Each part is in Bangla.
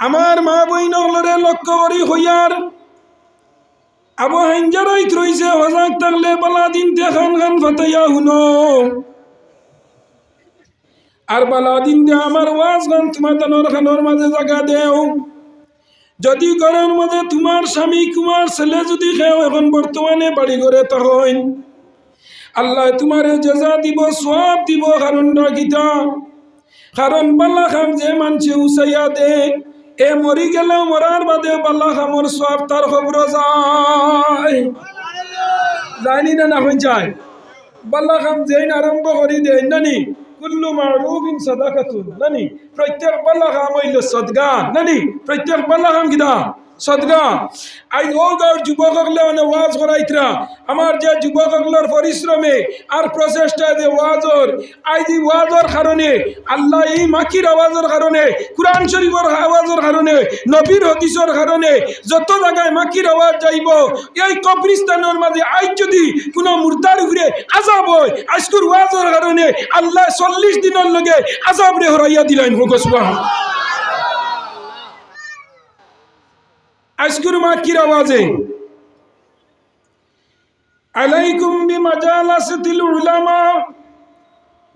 আমার মা বইন হলরে লক্ষ্য করি হইয়ার। আবু হাইঞ্জারাইত রইছে, হজাক থাকলে বালা দিন তে খান খান ফাতাইয়া হুনো। আর বালা দিন দে আমার ওয়াজ গান তোমার তানোর খানোর মাঝে জায়গা দেও। যদি ঘরের মাঝে তোমার স্বামী তোমার ছেলে যদি খেও, এখন বর্তমানে বাড়ি ঘরে তখন আল্লাহ তোমারে জেজা দিব সব দিব, কারণটা গীতা কারণ বাল্লা খাম যে মানছে উসাইয়া দে এ মরি গেলেও মরার বাদে বাল্লা খামর সব তার খবর যায়। জানি না না হয়ে যায়। বাল্লা খাম যেন আরম্ভ করি দেয় নানি প্রত্যেক বাল্লা খাম হইল সদগা নানি প্রত্যেক বাল্লা খাম কিনা সদগা, আই ও গাঁর যুবকলে মানে ওয়াজ আমার যে পরিশ্রমে আর প্রচেষ্টা ওয়াজর, আই ওয়াজর কারণে, আল্লাহ এই আওয়াজের কারণে কারণে, নবীর কারণে যত জায়গায় মাখির আওয়াজ যাইব, এই কবরিস্তানের মাঝে আজ যদি কোনো মুর্দার উপরে আজাব হয়, আজকুর ওয়াজের কারণে আল্লাহ চল্লিশ দিনের লগে আজাব রে হরাইয়া দিলেন হোকসবাহ আজকুর মাকির আওয়াজে? আলাইকুম বিমাজালাসাতিল উলামা।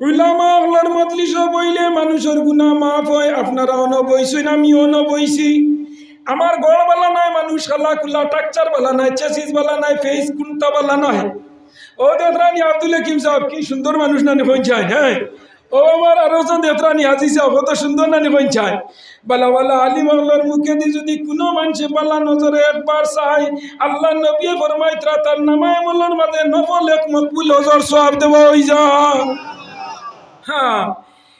উলামা আল্লাহর মজলিস বইলে মানুষের গুনাহ মাফ হয়, আপনারা অন বইছেন আমি অন বইছি আমার গড় বালা নাই, মানুষ খালা কুলা টাকচার বালা নাই, চেসিস বালা নাই, ফেস কুন্তা বালা নাই। ও দেতরানি আব্দুল হাকিম সাহেব, কি সুন্দর মানুষ নানি পৌঁছায় হ্যাঁ? ও আমার আরও জন দেতরানি সাহেব কত সুন্দর নানি পৌঁছায় বালা বালা আলিম আল্লাহর মুখে দিয়ে যদি কোনো মানুষে বালা নজরে একবার চাই আল্লাহ নবী ফরমাইত্রা তার নামায় মল্লার মাঝে নফল এক মকবুল হজর সব দেব হই যা। হ্যাঁ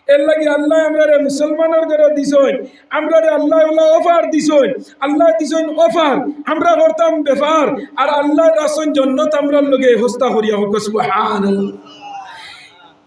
এর লাগি আল্লাহ আমরা মুসলমানের ঘরে দিছইন আমরা আল্লাহ আল্লাহ অফার দিছইন আল্লাহ দিছইন অফার, আমরা করতাম বেফার, আর আল্লাহ রাসন জন্নত আমরা লগে হস্তা করিয়া হোক, সুবহানাল্লাহ।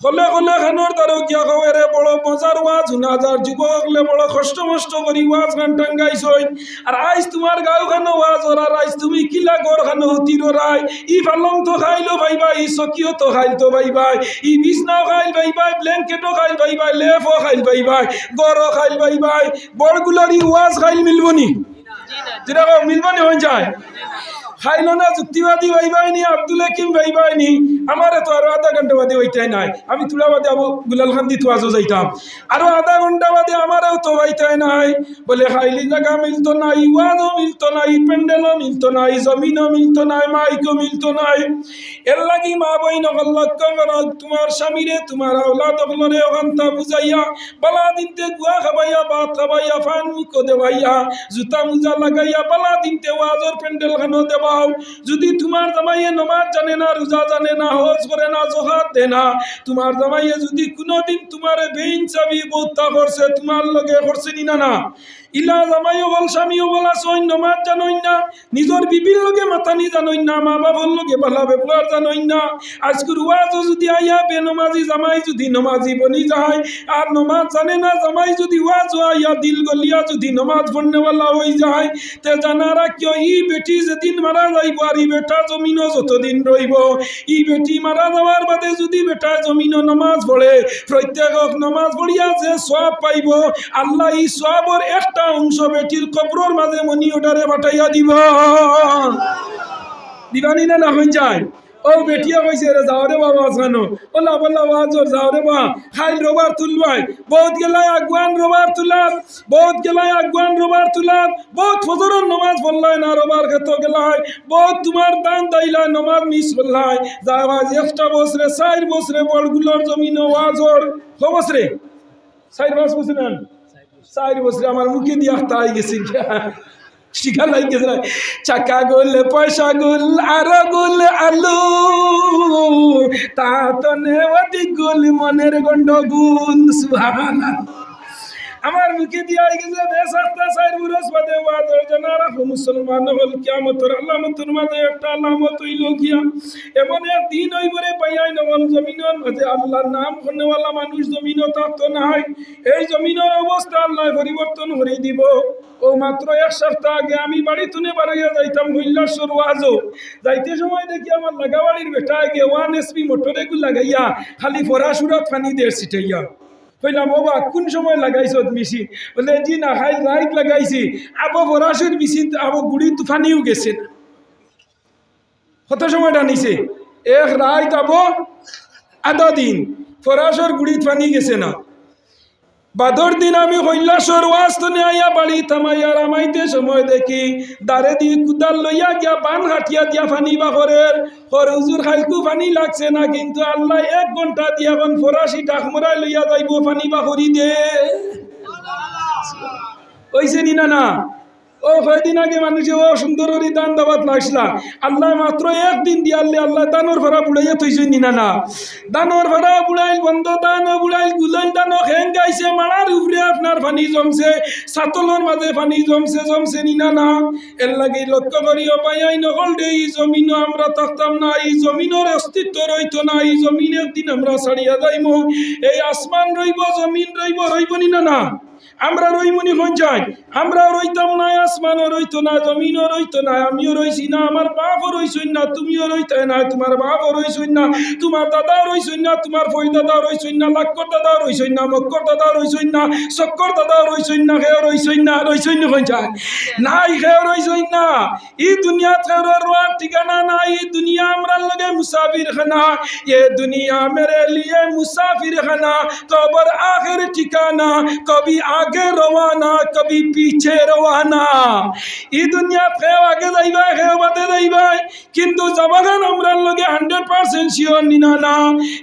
হলে হলে খানোর তারও কিয়া খবরে বড় মজার ওয়াজ শুনা যার যুবকলে বড় কষ্ট মষ্ট করি ওয়াজ গান টাঙ্গাইছইন আর আইজ তোমার গাঁও খানো ওয়াজ ওরার আইজ তুমি কিলা গড় খানো হুতির রাই ই পালং তো খাইলো ভাই ভাই ই চকিও তো খাইল তো ভাই ভাই। ই বিছনাও খাইল ভাই ভাই ব্ল্যাঙ্কেটও খাইল ভাই ভাই লেফও খাইল ভাই ভাই গড়ও খাইল ভাই ভাই। বড়গুলোর ই ওয়াজ খাইল মিলবনি? যেটা মিলবনি হয়ে যায়? খাইলো না যুক্তিবাদী ভাই ভাইনি আব্দুল হাকিম ভাই ভাইনি আমার তো আরও আধা ঘণ্টা বাদে ওইটাই নাই। আমি তুলা বাদে আবু গুলাল খান্দি তো আজও যাইতাম। আরও আধা ঘণ্টা বাদে আমারও তো ওইটাই নাই। বলে খাইলি জায়গা মিলতো নাই ওয়াজও মিলতো নাই প্যান্ডেলও মিলতো নাই, জমিনও মিলতো নাই, মাইকও মিলতো নাই। এর লাগি মা বই নকল লক্ষ্য তোমার স্বামীরে, তোমার আওলাদ অকলরে ওখানটা বুঝাইয়া, বালা দিনতে গুয়া খাবাইয়া, ভাত খাবাইয়া ফান মুখো দেবাইয়া জুতা মুজা লাগাইয়া, বালা দিনতে ওয়াজর প্যান্ডেল খানো যদি তোমার জামাইয়ে নমাজ জানে না, রোজা জানে না, হজ করে না, জোহাত দে না, তোমার জামাইয়ে যদি কোনোদিন তোমার বেইনসাবি বোধা করছে, তোমার লগে করছে নি না না। ইলা জামাইও বল, স্বামীও বলা সৈন নমাজ জানই না। নিজের বিবির লগে মাথানি জানই না, মা বাবার লগে বালা ব্যবহার জানই না। আজকের ওয়াজও যদি আইয়া বে নমাজি জামাই যদি নমাজি বনি যায়, আর নমাজ জানে না, জামাই যদি ওয়াজ আইয়া দিল গলিয়া যদি নমাজ পড়নেওয়ালা হয়ে যায়, তে জানারা কিয় ই বেটি যেদিন মারা যাইব আর ই বেটা জমিনও যতদিন রইব। ই বেটি মারা যাওয়ার বাদে যদি বেটা জমিনও নমাজ পড়ে প্রত্যেকক নমাজ পড়িয়া যে সব পাইব, আল্লাহ ই সবর একটা অংশ বেটির কবরর মাঝে মনি ওটারে পাঠাইয়া দিব। দিবানি না না হয়ে যায়? ও বেটিয়া কইছে রে যাও রে বাবা, জানো। ওলা বল্লা ওয়াজর যাও রে বা খাইল রবার তুলবাই। বহুত গেলাই আগুয়ান রবার তুলাত। বহুত গেলাই আগুয়ান রবার তুলাত। বহুত ফজরের নমাজ পড়লাই না, রবার ক্ষেত গেলাই বহুত তোমার দান দাইলা, নমাজ মিস পড়লাই যাওয়া একটা বছরে, চার বছরে বড়গুলোর জমিন ওয়াজর ক বছরে? চার পাঁচ আন। চার বছরে আমার মুখে দিয়ে তাই গেছি। শিখা লাই গেছে চাকা গোল, পয়সা গোল, আর গোল, আলু। তা তনে নেওয়াতি গোল, মনের গন্ডগুল সুহানা আমার মুখে দিয়া গেছে বেসাত্তা সাইর বুরস বাদে ওয়াদর জানারা মুসলমান হল কিয়ামতর আলামতর মাঝে একটা আলামত হইল গিয়া। এমন এক দিন হইবরে পাইয়াই নবন জমিনের মাঝে আল্লাহর নাম শুনেওয়ালা মানুষ জমিনও থাকতো নাই। এই জমিনের অবস্থা আল্লাহ পরিবর্তন করে দিব। ও মাত্র এক সপ্তাহ আগে আমি বাড়ি তুলে বাড়াইয়া যাইতাম হইলাসর ওয়াজও যাইতে সময় দেখি আমার লাগাবাড়ির বেটা আগে ওয়ান এসপি মোটরে লাগাইয়া খালি ফরাসুরত ফানি দের সিটাইয়া কইলাম বাবা কোন সময় লাগাইছ মিশি বলে, জি না, হাই লাইট লাগাইছি। আবো বরাসের মিশি আবো গুড়ি তুফানিও গেছে কত সময়টা নিছে এক রাইত আবো, আধা দিন। ফরাসর গুড়ি ফানি গেছে না। বাদর দিন আমি কৈলাসর ওয়াস্তনে আইয়া বাড়ি থামাইয়া রামাইতে সময় দেখি দারে দি কুদাল লইয়া গিয়া বান হাটিয়া দিয়া ফানি বাহরের। হর হুজুর খাইকু ফানি লাগছে না কিন্তু আল্লাহ এক ঘণ্টা দিয়া এখন ফরাসি ডাকমরাই লইয়া যাইব ফানি বাহরি দে। ওইছে নি না না? ও কয়দিন আগে মানুষে, ও সুন্দর করে দান দাবাত লাগছিলা আল্লাহ মাত্র একদিন দিয়ে আল্লাহ আল্লাহ দানোর ভাড়া বুড়াইয়া থইছে নি না। দানোর ভাড়া বুড়াইল বন্ধ দান বুড়াইল গুলাইল দানো খেং গাইছে, মারার উপরে আপনার পানি জমছে সাতলের মাঝে পানি জমছে জমছে নিনা না। এর লাগে লক্ষ্য করিও পাইয়াই নহল দে, এই জমিনও আমরা থাকতাম না, এই জমিনের অস্তিত্ব রইতো না, এই জমিন একদিন আমরা ছাড়িয়া যাইম। এই আসমান রইব, জমিন রইব রইব নি না না। আমরা রইমনি পঞ্চায়েত আমরা রইতাম না আসমানও রইতো না, জমিনও রইতো না, আমিও রইছি না, আমার বাপও রইছই না, তুমিও রইতে না, তোমার বাপ রইছই না, তোমার দাদা রইছই না, তোমার ফই দাদা রইছই না, লাক্কর দাদা রইছই না, মক্কর দাদা রইছই না, সক্কর দাদা রইছই না খেয়ে রইছই না রইছই না পঞ্চায়েত নাই খেয়ে রইছই না। এই দুনিয়া খেয়ে রোয়ার ঠিকানা নাই এই দুনিয়া আমরা লগে মুসাফির খানা এ দুনিয়া মেরে লিয়ে মুসাফির খানা কবর আখের ঠিকানা, কবি আগ आगे रवाना कभी पीछे रवाना এই দুনিয়া খেয়ে আগে যাইবা খেয়ে বাদে যাইবা কিন্তু যাবাগান আমরা লগে হান্ড্রেড পার্সেন্ট শিওর নিনা না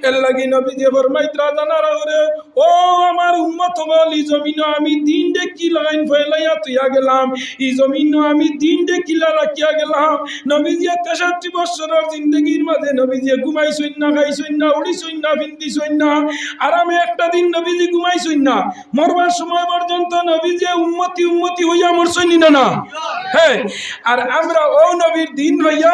এর লাগি নবী যে ফরমাইত্রা জানার আগে ও আমার উম্মত বল এই জমিন আমি দিন ডে কি লাগাইন ফেলাইয়া তুইয়া গেলাম এই জমিন আমি দিন ডে কিলা রাখিয়া গেলাম নবীজিয়া তেষট্টি বছরের জিন্দগির মাঝে নবীজিয়া ঘুমাইছই না খাইছই না উড়িছই না ফিন্দিছই না আর আমি একটা দিন নবীজি ঘুমাইছই না মরবার সময় পর্যন্ত নবীজি উম্মতি উম্মতি হইয়া মরছই না না। হ্যাঁ আর আমরা ও নবীর দিন হইয়া,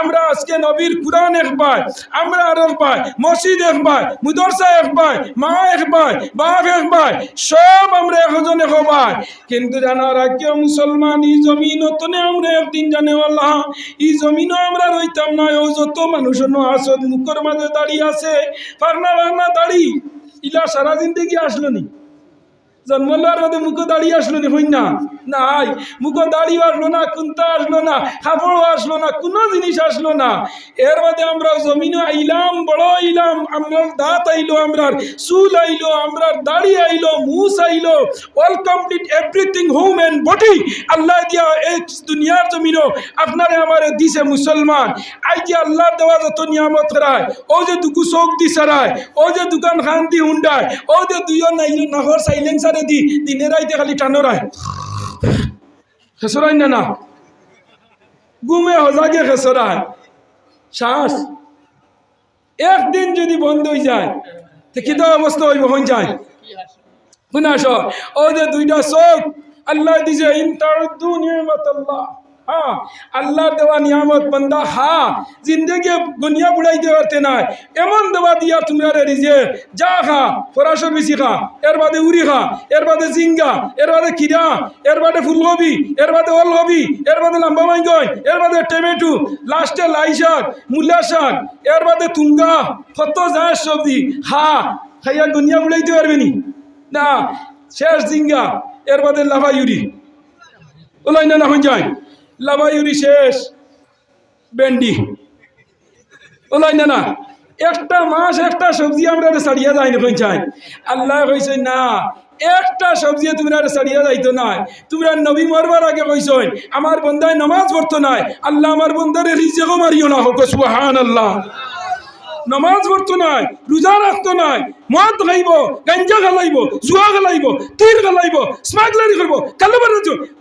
আমরা আজকে নবীর কুরআন একবার আমরা আর একবার মসজিদ একবার মুদরসা একবার মা একবার বাপ একবার সব আমরা একজন একবার কিন্তু জানা রাখিও, মুসলমান, এই জমিন তনে আমরা একদিন জানে আল্লাহ, এই জমিনও আমরা রইতাম না, ও যত মানুষ আসত, মুখের মাঝে দাঁড়িয়ে আছে, পারনা পারনা দাড়ি, ইলা সারা জিন্দগি আসলো নি। জন্ম লওয়ার মধ্যে দাঁড়িয়ে আসলো নি হই না? নাই। দাঁড়িয়ে আসলো না কুন্তা আসলো না আসলো না জিনিস আসলো না। এর মধ্যে আমরা জমিনে আইলাম, বড় আইলাম আমরা দাঁত আইলো, আমরার চুল আইলো, আমরার দাড়ি আইলো মুস আইলো all complete everything home and body আল্লাহ দিয়া এই দুনিয়ার জমিনও আপনারে আমারে দিছে মুসলমান। আই যে আল্লাহ দেওয়া যত নিয়ামত রায়, ও যে দুকু চোখ দি সারায় ও যে দোকান খান দি হুন্ডায়, ও যে দুইজন নাইলে, নাহর দি দিনে রাইতে খালি টানোরায় খেসরাই না না? গুমে হজাগে খেসরায় শ্বাস একদিন যদি বন্ধ হয়ে যায়, তো কি তো অবস্থা হইব হন যায়? শুনাস ও যে দুইটা চোখ, আল্লাহ দিছে ইন্টারদু নিয়ামত আল্লাহ হ্যাঁ আল্লাহর দেওয়া নিয়ামত বন্দা হা জিন্দগি দুনিয়া বুড়াইতে পারতে নাই। এমন দেওয়া দিয়া তুমি তোমরা রিজে, যা খা, ফরাসর বেশি খা, এর বাদে উড়ি খা, এর বাদে জিঙ্গা, এর বাদে খিরা এর বাদে ফুলকপি, এর বাদে ওলকপি, এর বাদে লম্বা মাইগন, এর বাদে টমেটো, লাস্টে লাই শাক, মূলা শাক, এর বাদে তুঙ্গা, কত যায় সবজি হা খাইয়া দুনিয়া বুড়াইতে পারবে নি? না, শেষ জিঙ্গা, এর বাদে লাভা ইউরি ওলাই না না হয়ে যায়। লাভাইউরি শেষ। ভেন্ডি। ওলাই না না। একটা মাস একটা সবজি আমরা সারিয়া যাই না চাই আল্লাহ কইছে, না, একটা সবজি তোমরা সারিয়া যাইতো না। তোমরা নবী মরবার আগে কইছেন আমার বন্দায় নামাজ পড়তো নাই আল্লাহ আমার বন্দারে রিজেকও মারিও না। হোক সুহান আল্লাহ নমাজ পড়তো নাই, রোজা রাখতো নাই, মদ খাইব, গাঞ্জা খালাইব, জুয়া খালাইব, তীর খালাইব স্মাগলারি করব কালোবার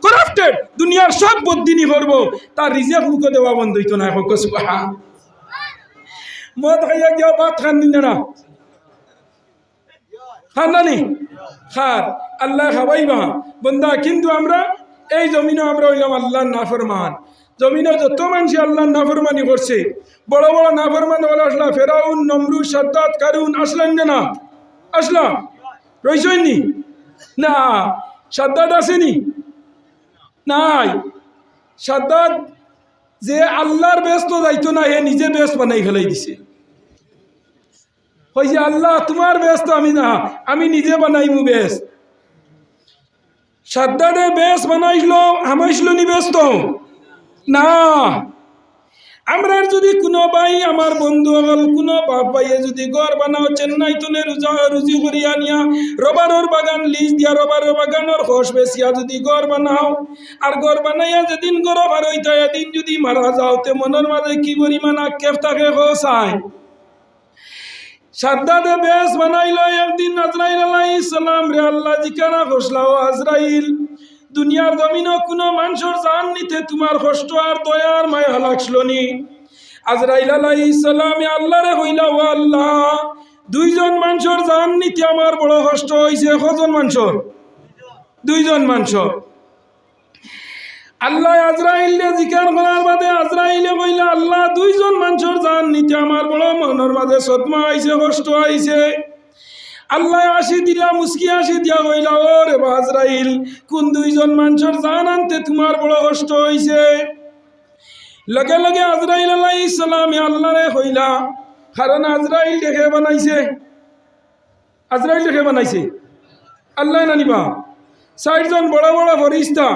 করাপ্টেড দুনিয়ার সব বদিনী করব। তার রিজেক মুখে দেওয়া বন্ধ হইতো না হোক মদ খাইয়া গিয়া ভাত খান দিন না খান। খার আল্লাহ খাবাইবা বন্দা, কিন্তু আমরা এই জমিনে আমরা হইলাম আল্লাহর নাফরমান। জমিনে যত মানুষ আল্লাহর নাফরমানি করছে, বড় বড় নাফরমান বলে আসলা, ফেরাউন নমরু সাদ্দাত, কারুন, আসলেন না? আসলা রইসইনি না? সাদ্দাত আসেনি? নাই। সাদ্দাত যে আল্লাহর ব্যস্ত যাইতো না, হে নিজে ব্যস্ত বানাই ফেলাই দিছে। ওই যে, আল্লাহ, তোমার ব্যস্ত, আমি না। আমি নিজে বানাইমু বেশ সাদ্দাদে বেশ বানাইছিল হামাইছিল নি ব্যস্ত। না। আমরা যদি কোনো ভাই, আমার বন্ধু হল, কোনো বাপ ভাইয়ে যদি ঘর বানাও, চেন্নাই তনে রুজা রুজি করিয়া নিয়া রবারর বাগান, লিজ দিয়া রবারর বাগানের খোস বেচিয়া যদি ঘর বানাও, আর ঘর বানাইয়া যেদিন ঘর ভার হইতা এদিন যদি মারা যাও, তে মনের মাঝে কি পরিমাণ আক্ষেপ থাকে হোসায় সাদ্দাদে বেশ বানাইল, একদিন আজরাইল আলাইহিস সালাম, রে আল্লাহ জিকারা ঘোষলা ও আজরাইল। দুনিয়ার জমিনও কোনো মানুষের জান নিতে তোমার কষ্ট আর দয়ার মায়া লাগছিল নি। আজরাইল আলাইহিস সালামে আল্লাহ রে হইলা, ও আল্লাহ, দুইজন মানুষের জান নিতে আমার বড় কষ্ট হইছে। কজন মানুষের? দুইজন মানুষের। আল্লাহ আজরাইলে জিকার করার বাদে আজরাইলে কইলা আল্লাহ দুইজন মানুষের জান নিতে আমার বড় মনের মাঝে সৎমা আইছে কষ্ট আইছে আল্লাহ আসি দিলা মুসকি আসি দিয়া কইলা ও রে বা আজরাইল কোন দুইজন মানুষের জান আনতে তোমার বড় কষ্ট হইছে? লগে লগে আজরাইল আলাইহিস সালামে আল্লাহ রে কইলা কারণ আজরাইল দেখে বানাইছে। আজরাইল দেখে বানাইছে। আল্লাহ নানিবা চারজন বড় বড় ফরিস্তা,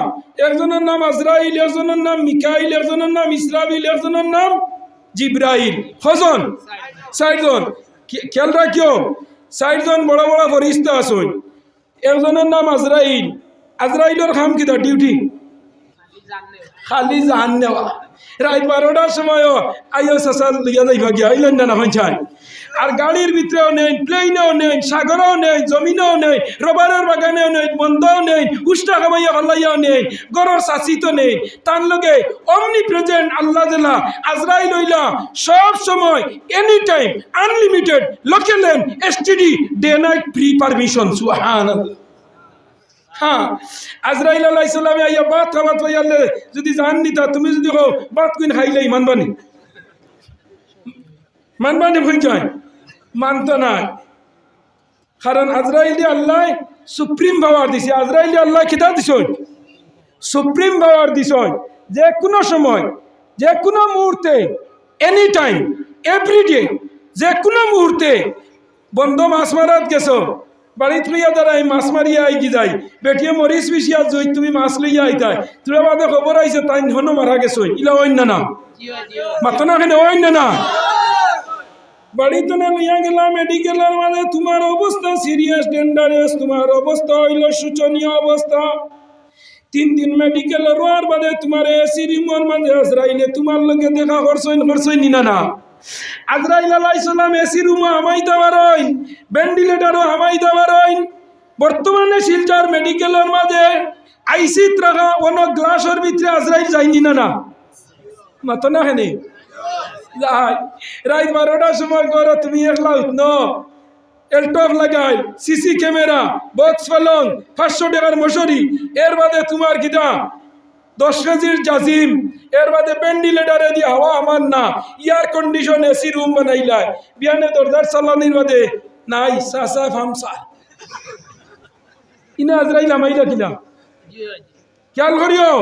একজনের নাম আজরাইল, একজনের নাম মিকাইল, একজনের নাম ইসরাবিল একজনের নাম জিব্রাইল। হজন চারজন। খেয়াল রাখিও চারজন বড় বড় ফরিস্তা আসুন একজনের নাম আজরাইল আজরাইলের খাম কিতা ডিউটি। খালি জাহান নেওয়া রাত বারোটার সময়ও আইও সাসাল লিয়া যাইবা গিয়া আইলেন না না আর গাড়ির ভিতরেও নেই প্লেনেও নেই, সাগরেও নেই, জমিনেও নেই, রবারের বাগানেও নেই বন্ধও নেই, উষ্টা কামাইয়া হল্লাইয়াও নেই, গরর শাসিত নেই। তার লগে অমনি প্রেজেন্ট আল্লাহ জেলা, আজরাইল হইলা, সব সময় any time unlimited লোকেলেন STD day night free permission সুহান হ্যাঁ বাত যদি জান নিতা তুমি যদি হো বাত কুইন খাইলেই মানবানি। মানবানি হই যায়। মানতো না। কারণ আজরাইলি আল্লাহ সুপ্রিম পাওয়ার দিছে। আজরাইলি আল্লাহ কিতা দিছ সুপ্রিম পাওয়ার দিছ যে কোনো সময় যে কোনো মুহূর্তে এনি টাইম এভরিডে যে কোনো মুহূর্তে বন্ধ মাছ মারাত গেছো বাড়িত লইয়া দাঁড়াই মাছ মারিয়া আইকি যাই বেটিয়ে মরিচ পিছিয়া জই তুমি মাছ লইয়া আইতাই তোরা বাদে খবর আইছে তাই হনো মারা গেছো। ইলা অন্য না মাতো না কেন অন্য না? বাড়িতে লইয়া গেলাম মেডিকেলের মানে তোমার অবস্থা সিরিয়াস ডেঞ্জারাস তোমার অবস্থা হইল শোচনীয় অবস্থা। তিন দিন মেডিকেল রোয়ার বাদে তোমার এসি রিমোর মাঝে আজরাইলে তোমার লগে দেখা করছইন করছইন না না আজরাইল আলাইসালাম এসি রুমও হামাইতে পারইন ভেন্টিলেটারও হামাইতে পারইন বর্তমানে শিলচর মেডিকেলের মাঝে আইসিত রাখা অন্য গ্লাসের ভিতরে আজরাইল যাইনি না না মাতো হেনে? যাই। রাত বারোটার সময় করো তুমি একলা উঠন এলটপ লাগাই সিসি ক্যামেরা বক্স ফলং পাঁচশো টাকার মশারি। এর বাদে তোমার কিটা দশ কেজির জাজিম। এর বাদে ভেন্টিলেটারে দিয়ে হাওয়া আমার না। এয়ার কন্ডিশন এসি রুম বানাইলাই। বিয়ানে দরজার চালানির বাদে নাই সাসা ফামসা ইনা আজরাইল আমাইলা কিনা? খেয়াল করিও?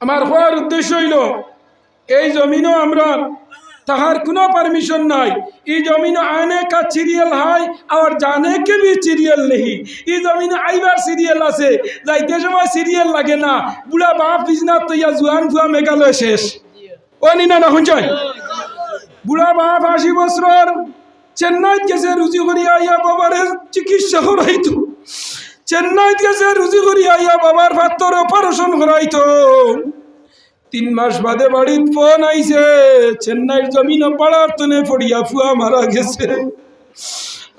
আমার হওয়ার উদ্দেশ্য হইল, এই জমিনও আমরা তাহার কোনো পারমিশন নাই। এই জমিন আনে কা সিরিয়াল হয় আর জানে কে বি সিরিয়াল নেই এই জমিন আইবার সিরিয়াল আছে, যাইতে সময় সিরিয়াল লাগে না। বুড়া বাপ বিজনাথ তৈয়া জুয়ান ফুয়া মেঘালয় শেষ। ও নিনা না শুনছয় বুড়া বাপ আশি বছর, চেন্নাইত গেছে, রুজি করি আইয়া বাবারে চিকিৎসা করাইতো। চেন্নাইত গেছে রুজি করি আইয়া বাবার ভাত্তর অপারেশন করাইতো। তিন মাস বাদে বাড়ির ফোন আইছে, চেন্নাইয়ের জমিন পাড়ার তনে পড়িয়া ফুয়া মারা গেছে।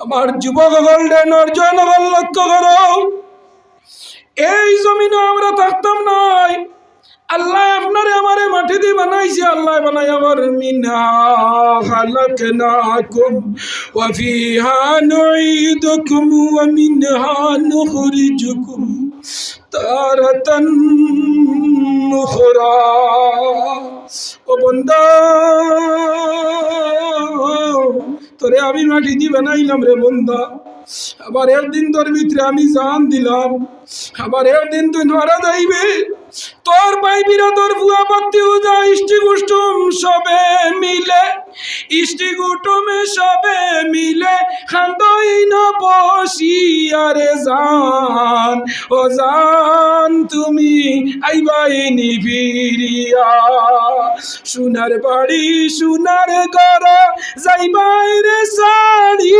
আমার যুবক গোল্ডেন অর্জন লক্ষ্য করো, এই জমিনে আমরা থাকতাম নাই। আল্লাহ আপনারে আমারে মাটি দিয়ে বানাইছে, আল্লাহ বানাই আমার মিনহা খালাকনাকুম। ওয়া ফিহা নুঈদুকুম ওয়া মিনহা নুখরিজুকুম তারাতান উখরা ও বন্দা, তোরে আমি মাটি দিয়ে বানাইলাম রে বন্দা। আবার একদিন তোর ভিতরে আমি জান দিলাম। আবার একদিন তুই মারা যাইবে। তোর বাইবিরা তোর ভুয়া ভক্তি উজা ইষ্টি কুষ্টুম সবে মিলে, ইষ্টি কুটুমে সবে মিলে, খান্দই না বসি আরে জান। ও জান, তুমি আইবাই নিবিরিয়া সোনার বাড়ি, সোনার ঘর যাইবাই রে সাড়ি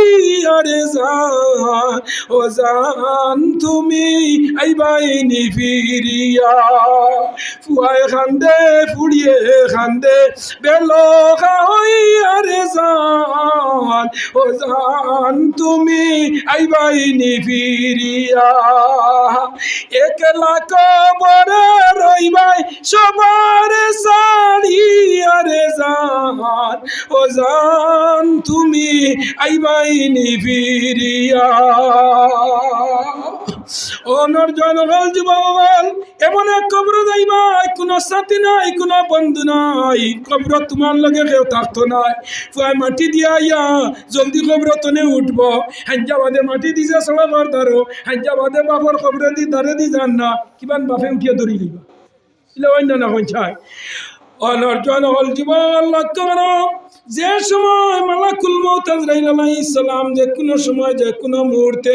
আরে জান। ও জান, তুমি আইবাই নিবিরিয়া ফুয়ায় খান্দে ফুড়িয়ে খান্দে বেলো খাই জান। ও জান, তুমি আইবাই নিবিরিয়া একলা কবরে রইবাই, সবার সাড়ি আরে জান। ও জান, তুমি আইবাই নিবিরিয়া অনর জনগল যুবল এমন এক কবর যাইবা, কোনো সাথী নাই, কোনো বন্ধু নাই। কবর তোমার লগে কেউ থাকতো নাই। ফুয়াই মাটি দিয়া ইয়া, জলদি কবর তনে উঠব। হাঞ্জা বাদে মাটি দিছে সড়া ঘর ধরো হাঞ্জা বাদে বাপর কবরে দি ধরে দি যান না। কিমান বাপে উঠিয়ে ধরি লইবা ইলে অন্য না হঞ্চায় অনর্জন হল জীবন লক্ষ্য যে সময় মালাকুল মৌত আজরাইল যে কোনো সময়, যে কোনো মুহূর্তে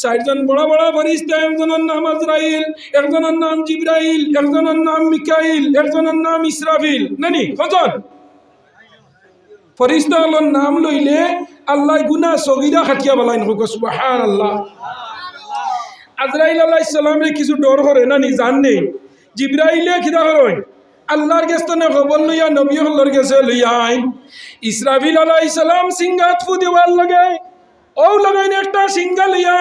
চারজন বড় বড় ফরিস্তা একজনের নাম আজরাইল, একজনের নাম জিব্রাইল, একজনের নাম মিকাইল, একজনের নাম ইসরাফিল। নানি কজন ফরিস্তা নাম লইলে আল্লাহ গুনা সগিরা খাটিয়া বলাই নক সুবাহান আল্লাহ আজরাইল আলাইহিস সালামে কিছু ডর করে, নানি, জান নেই। জিব্রাইলে কিতা করেন আল্লাহর গেস্তনে খবর লইয়া নবী হল্লর গেছে লইয়া আইন। ইসরাফিল আলাইহিস সালাম সিংহাত ফু দেওয়ার লাগে। ও লাগাইন একটা সিংহা লইয়া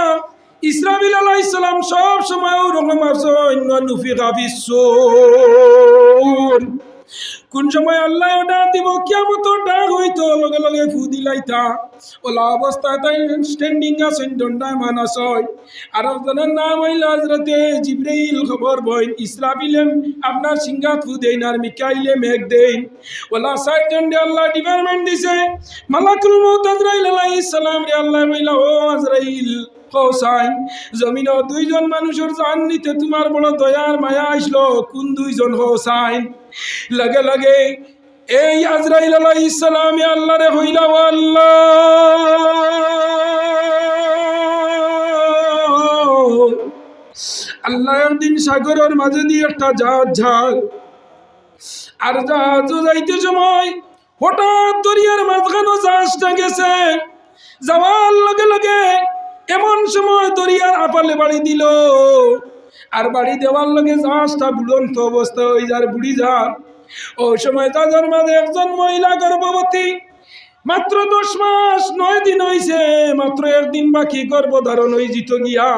ইসরাফিল আলাইহিস সালাম সব সময় ওরকম আসো অন্য নুফি গাফিসুর কোন সময় আল্লাহ ডাক দিব কিয়ামত ডাক হইতো, লগে লগে ফু দিলাইতা। ওলা অবস্থায় তাই স্ট্যান্ডিং আছেন, দণ্ডায় মানাস আর একজনের নাম হইল হজরতে জিব্রাইল, খবর বইন। ইসরাফিলেম আপনার সিংহাত ফু দেন আর মিকাইলে মেঘ দেন ওলা সাইড দণ্ডে আল্লাহ ডিপার্টমেন্ট দিছে। মালাকুল মৌত আজরাইল আলাইহিস সালাম রে আল্লাহ বইলা, ও আজরাইল হোসাইন জমিন দুইজন মানুষের জান নিতে তোমার বড় দয়ার মায়া আসলো, কোন দুইজন হোসাইন লগে লগে, এই আজরাইল আলাইহিস সালাম আল্লাহ রে হইলা আল্লাহ। আল্লাহ একদিন সাগরের মাঝে দিয়ে একটা জাহাজ ঝাল। আর জাহাজ যাইতে সময় হঠাৎ দরিয়ার মাঝখানো জাহাজটা গেছে। যাওয়ার লগে লগে এমন সময় দরিয়ার আপালে বাড়ি দিল? আর বাড়ি দেওয়ার লগে জাহাজটা বুলন্ত অবস্থা হয়ে যার বুড়ি যার। ওই সময় তাদের মাঝে একজন মহিলা গর্ভবতী। মাত্র দশ মাস, নয় দিন হইছে, মাত্র একদিন বাকি গর্ভধারণ হয়ে জিত গিয়া।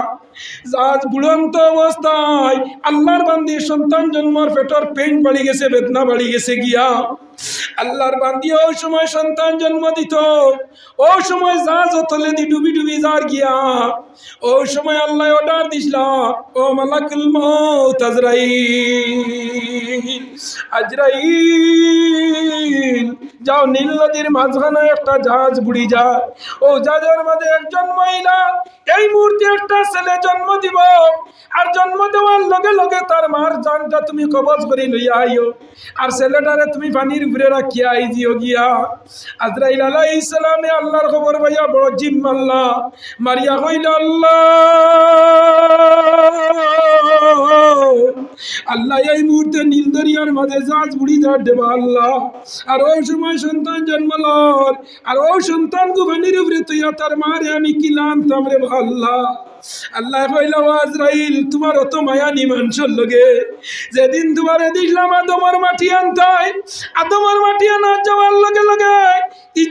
জাহাজ বুড়ন্ত অবস্থায় আল্লাহর বান্দি সন্তান জন্মর পেটর পেন বাড়ি গেছে, বেদনা বাড়ি গেছে গিয়া। আল্লাহর বান্দি ওই সময় সন্তান জন্ম দিত। ওই সময় জাহাজ তলে দি ডুবি ডুবি যার গিয়া। ওই সময় আল্লাহ অর্ডার দিছিল, ও মালাকুল মৌত আজরাইল আজরাইল। যাও নীল নদীর মাঝখানে একটা জাহাজ বুড়ি যা। ও জাহাজের মাঝে একজন মহিলা, এই মুহূর্তে একটা ছেলে জন্ম দিব। আর জন্ম দেওয়ার লগে লগে তার মার জানটা তুমি কবজ করে লইয়া আইও। আর ছেলেটারে তুমি পানির উপরে রাখিয়া আই দিও গিয়া। আজরাইল আলাইহিস সালামে আল্লাহর খবর ভাইয়া বড় জিম মাল্লা মারিয়া হইল আল্লাহ আল্লাহ এই মুহূর্তে নীল দরিয়ার মাঝে জাহাজ বুড়ি যার দেবা, আল্লাহ। আর ওই সময় সন্তান জন্মলর। আর ওই সন্তান গুভানির উপরে তুইয়া তার মারে, আমি কি লানতাম রে আল্লাহ আল্লাহ কইলাম আজরাইল, তোমার অত মায়া নিমাংসর লগে যেদিন তোমার দিলাম আদমর মাটি আনতাই আদমর মাটি আনা যাওয়ার লগে লগে ই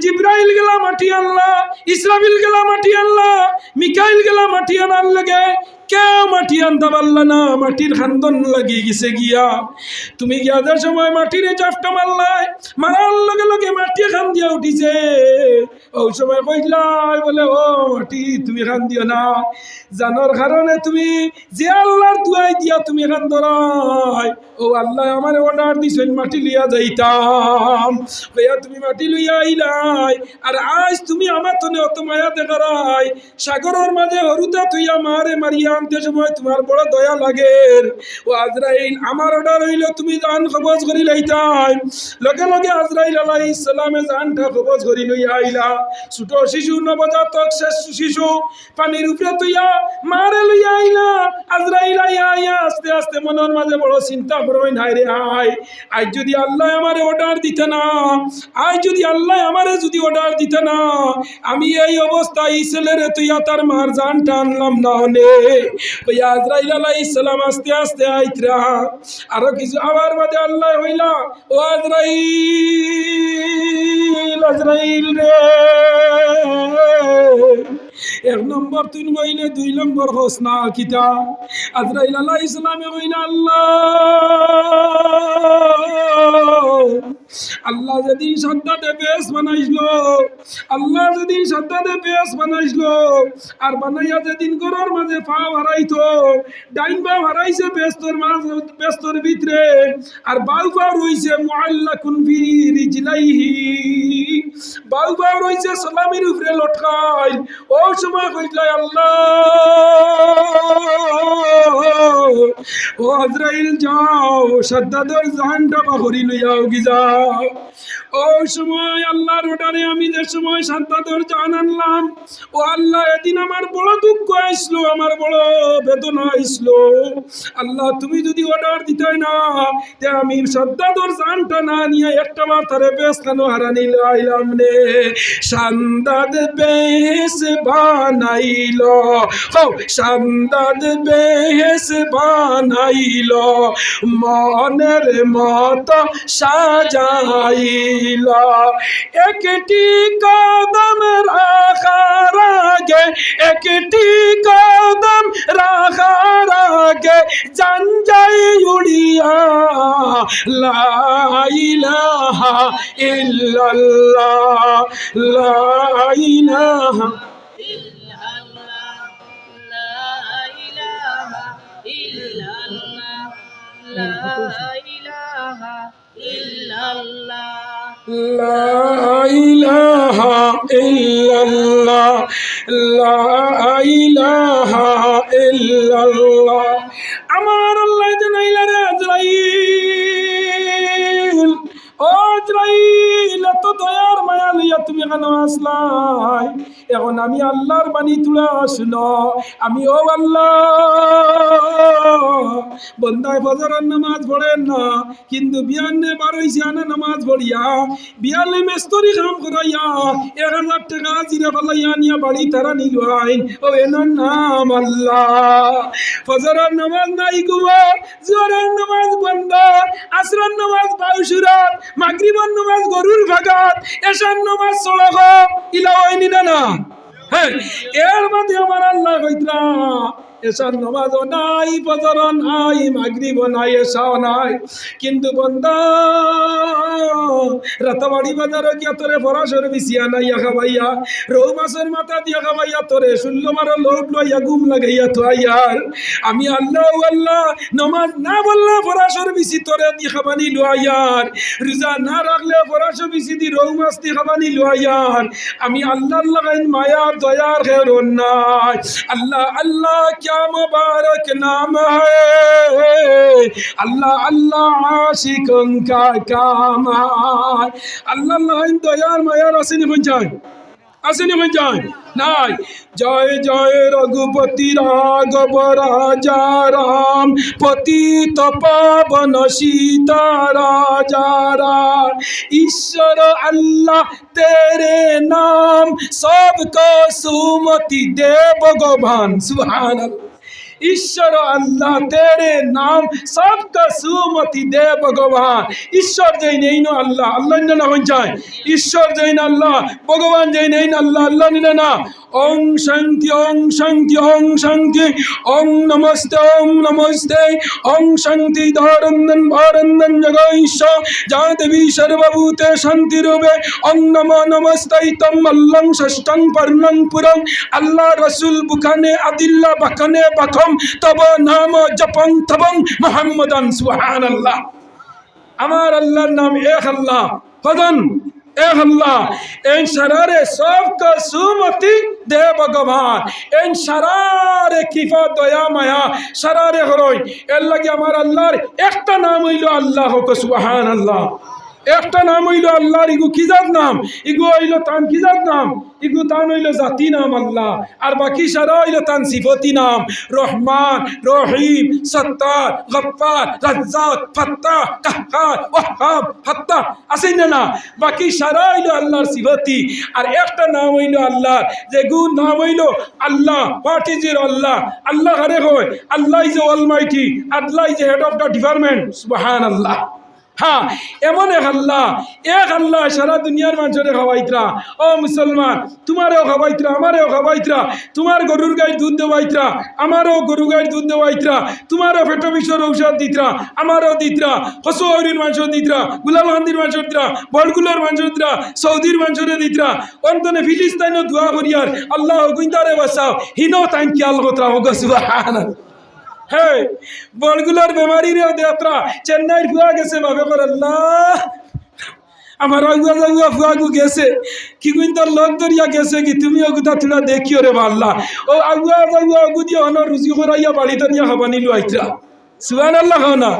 গেলা মাটি আনলা, ইসরাফিল গেলা মাটি আনলা, মিকাইল গেলা মাটি আনার লগে কেউ মাটি আনতে পারলা না? মাটির খান্দন লাগিয়ে গেছে গিয়া। তুমি গিয়া যার সময় মাটির চাপটা মারলাই মারার লগে লগে মাটি খান দিয়া উঠিছে। ওই সময় কইলাই বলে, ও মাটি, তুমি খান দিও না। জানোর কারণে তুমি যে আল্লাহর দুয়াই দিয়া তুমি খান ধরাই ও আল্লাহ, আমার অর্ডার দিছেন মাটি লিয়া যাইতাম। কইয়া তুমি মাটি লইয়া আইলাই। আর আজ তুমি আমার তনে অত মায়া দেখারাই সাগরের মাঝে হরুতা তুইয়া মারে মারিয়া আনতে সময় তোমার বড় দয়া লাগে। ও আজরাইল, আমার অর্ডার হইল, তুমি জান কবজ করি লাইতাই। লগে লগে আজরাইল আলাইহিস সালামে জানটা কবজ করি লইয়া আইলা। ছোট শিশু, নবজাতক শেষ শিশু, পানির উপরে তুইয়া মারে লইয়া আইলা। আজরাইল আইয়া আইয়া আস্তে আস্তে মনের মাঝে বড় চিন্তা করবেন হাই রে হাই আজ যদি আল্লাহ আমারে অর্ডার দিতে না, আজ যদি আল্লাহ আমারে যদি অর্ডার দিতে না, আমি এই অবস্থায় এই ছেলেরে তুইয়া তার মার জান টানলাম না নে। ওই আজরাইল আলাইহিস সালাম আস্তে আস্তে আইতরা। আরও কিছু আবার মাঝে আল্লাহ হইলা, ও আজরাইল আজরাইল রে। এক নম্বর তুই কইলে দুই নম্বর হোস না কিতা? আজরাইল আল্লাহ ইসলামে কইলা, আল্লাহ আল্লাহ যেদিন সন্তানে বেশ বানাইছিল আল্লাহ যেদিন সন্তানে বেশ বানাইছিল আর বানাইয়া যেদিন গরুর মাঝে পা হারাইতো ডাইন পা হারাইছে বেস্তর মাঝ বেস্তর ভিতরে, আর বাউ পা রইছে মুআল্লা কুনফি রিজলাইহি বাউ পা রইছে সালামির উপরে লটকাই ও কইলা, আল্লাহ! ও যাও লইয়াও যাও। সময় আল্লাহর আমি যে সময় সাদ্দাদর জাহান আনলাম, ও আল্লাহ, এদিন আমার বড় দুঃখ আসলো আমার বড় বেদনা আসলো আল্লাহ, তুমি যদি অর্ডার দিতে না, তে আমি সাদ্দাদর জানটা না নিয়ে একটা বার তারে বেসলানো হারানি লাইলাম রে সান্দাদ বেশ বানাইল। হো সান্দাদ বেশ বানাইল। মনের মত সাজাইল। একটি কদম রাখার আগে, একটি কদম রাখার আগে জঞ্জাই উড়িয়া লাইলাহা ইল্লাল্লাহ লাইলাহা আমার আল্লাহ জানাইলা রে আজরাইল ও আজরাইল তো দয়ার মায়া লিয়া তুমি কেন আসলাই এখন আমি আল্লাহর বাণী তুলা আসলো। আমি ও আল্লাহ। বন্দায় ফজরের নামাজ পড়েন না, কিন্তু বিয়ান্নে বার হইছে আনা নামাজ পড়িয়া বিয়ালে মেস্তরি কাম করাইয়া, এক হাজার টাকা জিরা ফালাইয়া নিয়া বাড়ি তারা নিল আইন। ও এনার নাম আল্লাহ। ফজরের নামাজ নাই গুয়া জোরের নামাজ বন্ধ আসরের নামাজ বাউসুরাত মাগরিবের নামাজ গরুর ভাগাত এশার নামাজ সড়ক ইলা হয়নি না। এর মধ্যে আমার আল্লাহ কইতরা নাই নাই এসাও নাই কিন্তু বন্দা, রাতাবাড়ি বাজার গিয়া তোরে ফরাসর বিছিয়া রৌ মাথা দিয়া খাবাইয়া তোরে শূন্য মারো লোভ লইয়া, গুম লাগাইয়া তো আইয়ার আমি আল্লাহ আল্লাহ, নমাজ না বললে ফরাসর বিছি তোরে দি খাবানি লোয়াইয়ার রোজা না রাখলে ফরাসর বিছি দি রৌ মাছ দি খাবানি লোয়াইয়ার আমি আল্লাহ লাগাইন মায়ার দয়ার হেরন নাই। আল্লাহ আল্লাহ क्या मुबारक नाम है अल्लाह अल्लाह आशिकों का काम है अल्लाह अल्लाह इन दयार मायार আসেনি কোন যায় আসেনি মঞ্জান নাই। জয় জয় রঘুপতি রাঘব রাজা রাম, পতিত পাবন সীতা রাজা রাম। ঈশ্বর আল্লাহ তেরে নাম, সবক সুমতি দেব ভগবান সুহান আল্লাহ ईश्वर अल्लाह तेरे नाम सबका सुमति दे भगवान ईश्वर जय नहीं नो अल्लाह अल्लाह ने ना हो जाए ईश्वर जय ना अल्लाह भगवान जय नहीं ना अल्लाह अल्लाह ने ना ओम शांति ओम शांति ओम शांति ओम नमस्ते ओम नमस्ते ओम शांति धारंदन भारंदन जगईश जा देवी सर्वभूते शांति रूपे ओम नमो नमस्ते तम अल्लं षष्ठं पर्णं पुरं अल्लाह रसूल बुखाने अदिल्ला बखने নাম তব নাম জপং তবং মোহাম্মদান সুহান আল্লাহ আমার আল্লাহর নাম এক আল্লাহ কদন اے اللہ ان شرار سب کا سومتی دے بھگوان ان شرار کفا دیا میا شرار ہروئی اللہ کے ہمارا اللہ ایک نام ہی اللہ ہو سبحان اللہ একটা নাম হইল আল্লাহর, ইগু কি জাত নাম? ইগু হইল তান কি জাত নাম? ইগু তান হইল জাতি নাম আল্লাহ। আর বাকি সারা হইল তান সিফতি নাম। রহমান, রহিম, সত্তার, গফফার, রাজ্জাক, ফাত্তাহ কাহ্হার ওয়াহ্হাব ফাত্তাহ আছে না না? বাকি সারা হইল আল্লাহর সিফতি। আর একটা নাম হইল আল্লাহ যে গু নাম হইল আল্লাহ। What is your Allah? আল্লাহ হারে হয় Allah is almighty Allah is head of the department সুবহান আল্লাহ হ্যাঁ এমন এক আল্লাহ এক আল্লাহ সারা দুনিয়ার মানুষের খাওয়াইতরা। ও মুসলমান, তোমারও খাওয়াইতরা, আমারও খাওয়াইতরা, তোমার গরুর গাই দুধ দেওয়াইতরা, আমারও গরু গাইর দুধ দেওয়াইতরা, তোমারও পেট বিষর ঔষধ দিতরা, আমারও দিতরা, হসৌরির মাংস দিতরা, গুলালহান্দির মাংস দিতরা বড়গুলোর মাংস দিতরা, সৌদির মাংসরে দিতরা। অন্তনে ফিলিস্তাইনও দোয়া করিয়ার আল্লাহ গুইন্দারে বাসাও হিনো তাইন কিয়াল কতরা হোক হ্যাঁ বেমারি রে দেত্রা চেন্নাই ফুয়া গেছে ভাবে করে আল্লাহ। আমার আগুয়া জাগুয়া ফুয়াগু গেছে, কি লগ লোক দরিয়া গেছে কি, তুমি অগুতা তুলা দেখিও রে বাল্লা। ও আগুয়া জাগুয়া আগু দিয়ে অন রুজি করাইয়া বাড়িতে নিয়ে হবা নিলু আইতরা সুবান আল্লাহ না।